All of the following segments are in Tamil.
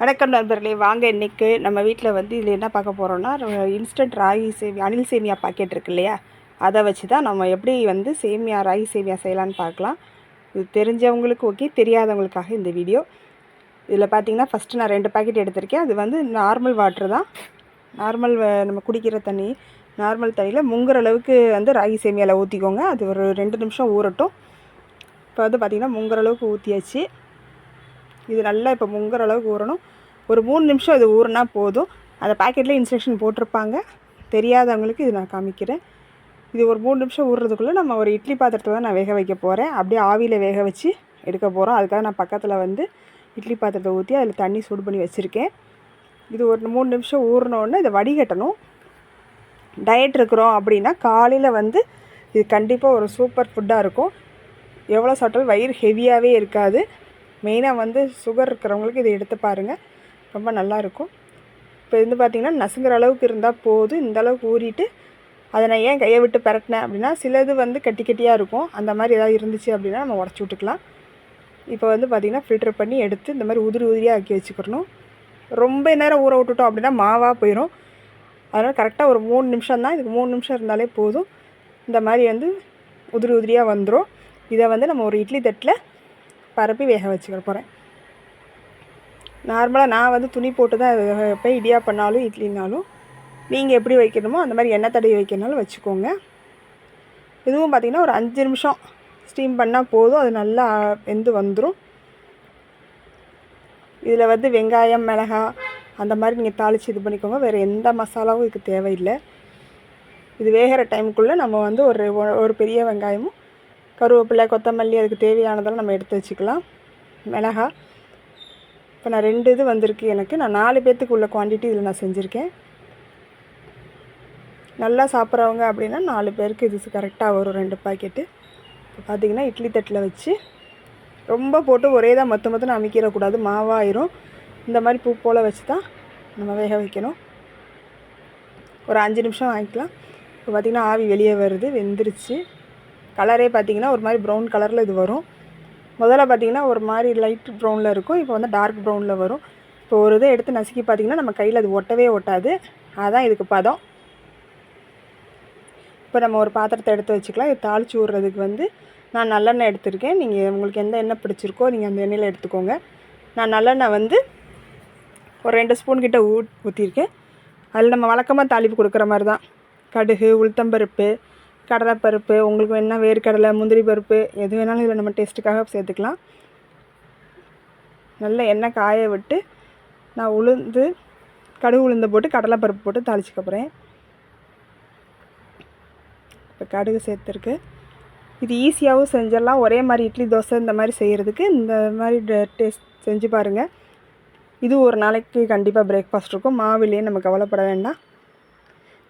வணக்கம் நண்பர்களே வாங்க இன்றைக்கு நம்ம வீட்டில் வந்து இதில் என்ன பார்க்க போகிறோம்னா இன்ஸ்டன்ட் ராகி சேமியா அணில் சேமியா பாக்கெட் இருக்கு இல்லையா? அதை வச்சு தான் நம்ம எப்படி வந்து சேமியா ராகி சேமியா செய்யலான்னு பார்க்கலாம். இது தெரிஞ்சவங்களுக்கு ஓகே தெரியாதவங்களுக்காக இந்த வீடியோ இதில் பார்த்தீங்கன்னா ஃபஸ்ட்டு நான் ரெண்டு பாக்கெட் எடுத்திருக்கேன். அது வந்து நார்மல் வாட்டர் தான். நார்மல் நம்ம குடிக்கிற தண்ணி நார்மல் தண்ணியில் முங்குற அளவுக்கு வந்து ராகி சேமியாவில் ஊற்றிக்கோங்க அது ஒரு ரெண்டு நிமிஷம் ஊறட்டும். இப்போ வந்து பார்த்திங்கன்னா முங்குற அளவுக்கு ஊற்றியாச்சு இது நல்லா இப்போ முங்குற அளவுக்கு ஊறணும். ஒரு மூணு நிமிஷம் இது ஊறினா போதும். அந்த பாக்கெட்டில் இன்ஸ்ட்ரக்ஷன் போட்டிருப்பாங்க. தெரியாதவங்களுக்கு இது நான் காமிக்கிறேன். இது ஒரு மூணு நிமிஷம் ஊறுறதுக்குள்ளே நம்ம ஒரு இட்லி பாத்திரத்தில் தான் நான் வேக வைக்க போகிறேன் அப்படியே ஆவியில் வேக வச்சு எடுக்க போகிறோம் அதுக்காக நான் பக்கத்தில் வந்து இட்லி பாத்திரத்தை ஊற்றி அதில் தண்ணி சூடு பண்ணி வச்சுருக்கேன். இது ஒரு மூணு நிமிஷம் ஊறினோடனே இதை வடிகட்டணும். டயட் இருக்கிறோம் அப்படின்னா காலையில் வந்து இது கண்டிப்பாக ஒரு சூப்பர் ஃபுட்டாக இருக்கும். எவ்வளோ சாப்பிட்டாலும் வயிறு ஹெவியாகவே இருக்காது. மெயினாக வந்து சுகர் இருக்கிறவங்களுக்கு இதை எடுத்து பாருங்கள் ரொம்ப நல்லாயிருக்கும் இப்போ வந்து பார்த்திங்கன்னா நசுங்கிற அளவுக்கு இருந்தால் போதும். இந்த அளவுக்கு ஊறிட்டு அதை நான் ஏன் கையை விட்டு பரட்டினேன் அப்படின்னா சிலது வந்து கட்டி கட்டியாக இருக்கும். அந்த மாதிரி ஏதாவது இருந்துச்சு அப்படின்னா நம்ம உடச்சி விட்டுக்கலாம். இப்போ வந்து பார்த்திங்கன்னா ஃபில்டர் பண்ணி எடுத்து இந்த மாதிரி உதிரி உதிரியாக ஆக்கி வச்சுக்கிறணும் ரொம்ப நேரம் ஊற விட்டுட்டோம் அப்படின்னா மாவாக போயிடும் அதனால் கரெக்டாக ஒரு மூணு நிமிஷம் தான். இதுக்கு மூணு நிமிஷம் இருந்தாலே போதும். இந்த மாதிரி வந்து உதிரி உதிரியாக வந்துடும் இதை வந்து நம்ம ஒரு இட்லி தட்டில் பரப்பி வேக வச்சுக்க போகிறேன் நார்மலாக நான் வந்து துணி போட்டு தான் வேக வைப்பேன் இடியா பண்ணாலும் இட்லினாலும் நீங்கள் எப்படி வைக்கணுமோ அந்த மாதிரி எண்ணெய் தடவி வைக்கணுனாலும் வச்சுக்கோங்க. இதுவும் பார்த்திங்கன்னா ஒரு அஞ்சு நிமிஷம் ஸ்டீம் பண்ணால் போதும் அது நல்லா வெந்து வந்துடும் இதில் வந்து வெங்காயம் மிளகா அந்த மாதிரி நீங்கள் தாளித்து இது பண்ணிக்கோங்க. வேறு எந்த மசாலாவும் இதுக்கு தேவையில்லை. இது வேகிற டைமுக்குள்ளே நம்ம வந்து ஒரு ஒரு பெரிய வெங்காயமும் கருவேப்பிலை கொத்தமல்லி அதுக்கு தேவையானதெல்லாம் நம்ம எடுத்து வச்சுக்கலாம். மிளகா. இப்போ நான் ரெண்டு இது வந்திருக்கு எனக்கு. நான் நாலு பேர்த்துக்கு உள்ள குவான்டிட்டி இதில் நான் செஞ்சுருக்கேன். நல்லா சாப்பிட்றவங்க அப்படின்னா நாலு பேருக்கு இது கரெக்டாக வரும் ரெண்டு பாக்கெட்டு இப்போ பார்த்திங்கன்னா இட்லி தட்டில் வச்சு ரொம்ப போட்டு ஒரே தான் மொத்த மொத்தம் அமைக்கிடக்கூடாது. மாவாயிரும். இந்த மாதிரி பூ போல் வச்சு தான் நம்ம வேக வைக்கணும். ஒரு அஞ்சு நிமிஷம் வாங்கிக்கலாம் இப்போ பார்த்திங்கன்னா ஆவி வெளியே வருது வெந்துருச்சு. கலரே பார்த்திங்கன்னா ஒரு மாதிரி ப்ரௌன் கலரில் இது வரும். முதல்ல பார்த்திங்கன்னா ஒரு மாதிரி லைட் ப்ரௌனில் இருக்கும். இப்போ வந்து டார்க் ப்ரௌனில் வரும். இப்போ ஒரு இதை எடுத்து நசுக்கி பார்த்திங்கன்னா நம்ம கையில் அது ஒட்டவே ஒட்டாது. அதுதான் இதுக்கு பதம். இப்போ நம்ம ஒரு பாத்திரத்தை எடுத்து வச்சுக்கலாம். இது தாளித்து விட்றதுக்கு வந்து நான் நல்லெண்ணெய் எடுத்திருக்கேன். நீங்கள் உங்களுக்கு எந்த எண்ணெய் பிடிச்சிருக்கோ நீங்கள் அந்த எண்ணெயில் எடுத்துக்கோங்க. நான் நல்லெண்ணெய் வந்து ஒரு ரெண்டு ஸ்பூன் கிட்ட ஊ ஊற்றிருக்கேன் அதில் நம்ம வழக்கமாக தாளிப்பு கொடுக்குற மாதிரி தான். கடுகு உளுத்தம்பருப்பு கடலைப்பருப்பு உங்களுக்கு வேணால் வேர்க்கடலை முந்திரி பருப்பு எது வேணாலும் இதில் நம்ம டேஸ்ட்டுக்காக சேர்த்துக்கலாம். நல்ல எண்ணெய் காய விட்டு நான் உளுந்து கடுகு உளுந்து போட்டு கடலைப்பருப்பு போட்டு தாளிச்சிக்க போகிறேன் இப்போ கடுகு சேர்த்துருக்கு. இது ஈஸியாகவும் செஞ்சிடலாம். ஒரே மாதிரி இட்லி தோசை இந்த மாதிரி செய்கிறதுக்கு இந்த மாதிரி டேஸ்ட் செஞ்சு பாருங்கள் இது ஒரு நாளைக்கு கண்டிப்பாக பிரேக்ஃபாஸ்ட் இருக்கும். மாவிலேயே நம்ம கவலைப்பட வேண்டாம்.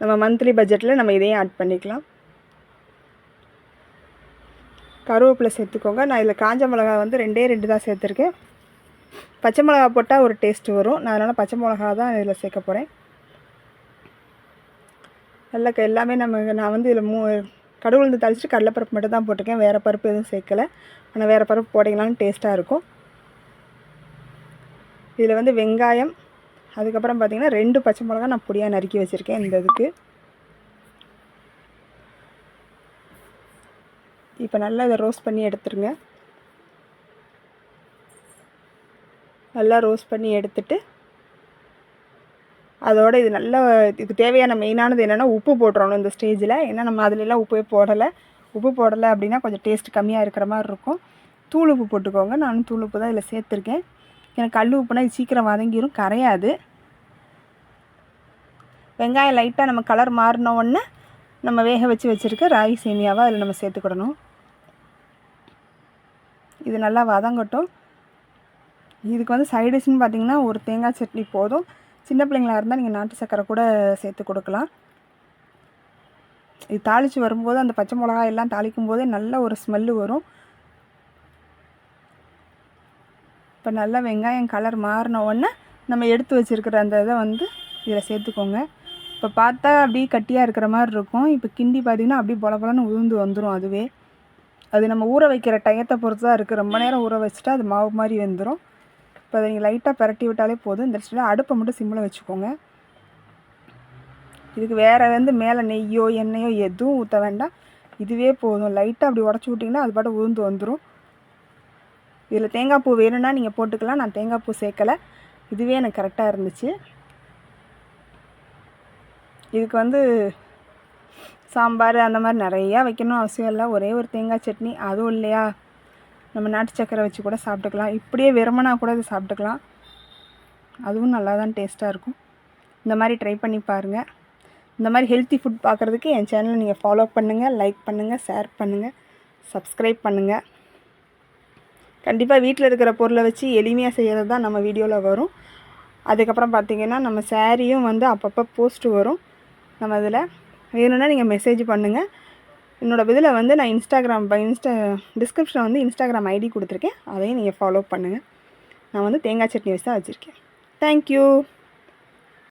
நம்ம மந்த்லி பட்ஜெட்டில் நம்ம இதையும் ஆட் பண்ணிக்கலாம். கருவேப்பிலை சேர்த்துக்கோங்க. நான் இதில் காஞ்ச மிளகா வந்து ரெண்டே ரெண்டு தான் சேர்த்துருக்கேன். பச்சை மிளகா போட்டால் ஒரு டேஸ்ட் வரும். நான் அதனால் பச்சை மிளகா தான் இதில் சேர்க்க போகிறேன் நல்லா எல்லாமே நம்ம நான் வந்து இதில் மூ கடவுள் தளிச்சிட்டு கடலைப்பருப்பு மட்டும் தான் போட்டிருக்கேன். வேறு பருப்பு எதுவும் சேர்க்கலை. ஆனால் வேறு பருப்பு போட்டிங்கனாலும் டேஸ்ட்டாக இருக்கும். இதில் வந்து வெங்காயம் அதுக்கப்புறம் பார்த்திங்கன்னா ரெண்டு பச்சை மிளகா நான் பொடியாக நறுக்கி வச்சுருக்கேன் இந்த இதுக்கு. இப்போ நல்லா இதை ரோஸ்ட் பண்ணி எடுத்துருங்க. நல்லா ரோஸ்ட் பண்ணி எடுத்துட்டு அதோட இது நல்லா இதுக்கு தேவையான மெயினானது என்னென்னா உப்பு போட்டுறணும் இந்த ஸ்டேஜில். ஏன்னா நம்ம அதுலலாம் உப்பே போடலை. உப்பு போடலை அப்படின்னா கொஞ்சம் டேஸ்ட் கம்மியாக இருக்கிற மாதிரி இருக்கும். தூள் உப்பு போட்டுக்கோங்க. நானும் தூள் உப்பு தான் இதில் சேர்த்துருக்கேன். எனக்கு கல் உப்புனா இது சீக்கிரம் வதங்கிடும் கரையாது. வெங்காயம் லைட்டாக நம்ம கலர் மாறின உடனே நம்ம வேக வச்சு வச்சுருக்க ராகி சேமியாவை அதில் நம்ம சேர்த்துக்கிடணும். இது நல்லா வதங்கட்டும். இதுக்கு வந்து சைடிஷ்னு பார்த்தீங்கன்னா ஒரு தேங்காய் சட்னி போதும். சின்ன பிள்ளைங்களா இருந்தால் நீங்கள் நாட்டு சக்கரை கூட சேர்த்து கொடுக்கலாம். இது தாளித்து வரும்போது அந்த பச்சை மிளகா எல்லாம் தாளிக்கும் போதே நல்ல ஒரு ஸ்மெல்லு வரும். இப்போ நல்லா வெங்காயம் கலர் மாறின உடனே நம்ம எடுத்து வச்சுருக்கிற அந்த இதை வந்து இதில் சேர்த்துக்கோங்க. இப்போ பார்த்தா அப்படியே கட்டியாக இருக்கிற மாதிரி இருக்கும். இப்போ கிண்டி பார்த்திங்கன்னா அப்படியே பொல பொலன்னு உளுந்து வந்துடும் அதுவே. அது நம்ம ஊற வைக்கிற டயத்தை பொறுத்து தான் இருக்குது ரொம்ப நேரம் ஊற வச்சுட்டா அது மாவு மாதிரி வந்துடும் இப்போ அதை நீங்கள் லைட்டாக பரட்டி விட்டாலே போதும். இந்த ஸ்டேஜில் அடுப்பை மட்டும் சிம்மில் வச்சுக்கோங்க. இதுக்கு வேறு வந்து மேலே நெய்யோ எண்ணெயோ எதுவும் ஊற்ற வேண்டாம். இதுவே போதும். லைட்டாக அப்படி உடச்சி விட்டிங்கன்னா அது பாட்டு உளுந்து வந்துடும் இதில் தேங்காய் பூ வேணும்னா நீங்கள் போட்டுக்கலாம். நான் தேங்காய் பூ சேர்க்கலை. இதுவே எனக்கு கரெக்டாக இருந்துச்சு. இதுக்கு வந்து சாம்பார் அந்த மாதிரி நிறையா வைக்கணும் அவசியம் இல்லை. ஒரே ஒரு தேங்காய் சட்னி அதுவும் இல்லையா? நம்ம நாட்டு சக்கரை வச்சு கூட சாப்பிட்டுக்கலாம். இப்படியே வெறுமனா கூட இது சாப்பிட்டுக்கலாம். அதுவும் நல்லா தான் டேஸ்ட்டாக இருக்கும். இந்த மாதிரி ட்ரை பண்ணி பாருங்கள் இந்த மாதிரி ஹெல்த்தி ஃபுட் பார்க்குறதுக்கு என் சேனலை நீங்கள் ஃபாலோ பண்ணுங்கள் லைக் பண்ணுங்கள் ஷேர் பண்ணுங்கள் சப்ஸ்கிரைப் பண்ணுங்கள் கண்டிப்பாக வீட்டில் இருக்கிற பொருளை வச்சு எளிமையாக செய்கிறது தான் நம்ம வீடியோவில் வரும். அதுக்கப்புறம் பார்த்திங்கன்னா நம்ம சேரீயும் வந்து அப்பப்போ போஸ்ட்டு வரும். நம்ம இதில் வேணும்னா நீங்கள் மெசேஜ் பண்ணுங்கள் என்னோடய இதில் வந்து நான் இன்ஸ்டாகிராம் இன்ஸ்டா டிஸ்கிரிப்ஷனில் வந்து இன்ஸ்டாகிராம் ஐடி கொடுத்துருக்கேன். அதையும் நீங்கள் ஃபாலோ பண்ணுங்கள் நான் வந்து தேங்காய் சட்னி வச்சு தான் வச்சுருக்கேன். தேங்க்யூ